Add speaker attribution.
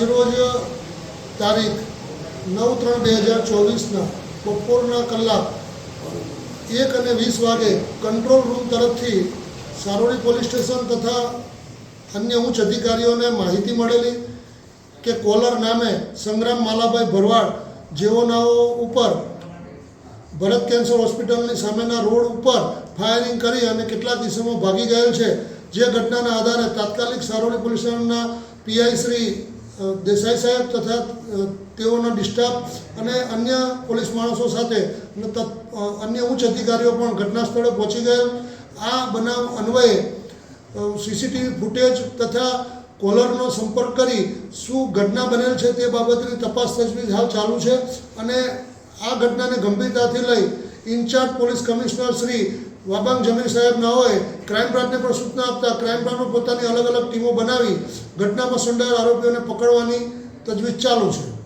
Speaker 1: રોજ તારીખ નવ ત્રણ બે હજાર ચોવીસના બપોરના કલાક એક અને વીસ વાગે કંટ્રોલ રૂમ તરફથી સારોડી પોલીસ સ્ટેશન તથા અન્ય ઉચ્ચ અધિકારીઓને માહિતી મળેલી કે કોલર નામે સંગ્રામ માલાભાઈ ભરવાડ જેઓનાઓ ઉપર ભરત કેન્સર હોસ્પિટલની સામેના રોડ ઉપર ફાયરિંગ કરી અને કેટલાક દિવસોમાં ભાગી ગયેલ છે. જે ઘટનાના આધારે તાત્કાલિક સારોડી પોલીસ સ્ટેશનના પીઆઈ શ્રી દેસાઈ સાહેબ તથા તેઓના ડિસ્ટાફ અને અન્ય પોલીસ માણસો સાથે અન્ય ઉચ્ચ અધિકારીઓ પણ ઘટના સ્થળે પહોંચી ગયેલ. આ બનાવ અન્વયે સીસીટીવી ફૂટેજ તથા કોલરનો સંપર્ક કરી શું ઘટના બનેલ છે તે બાબતની તપાસ તજવીજ હાલ ચાલુ છે અને આ ઘટનાને ગંભીરતાથી લઈ in-charge police commissioner Shri Wabang Jamir સાહેબ હોય ક્રાઇમ બ્રાન્ચને પણ સૂચના આપતા ક્રાઇમ બ્રાન્ચમાં પોતાની અલગ અલગ ટીમો બનાવી, ઘટનામાં સંડાયેલ આરોપીઓને પકડવાની તજવીજ ચાલુ છે.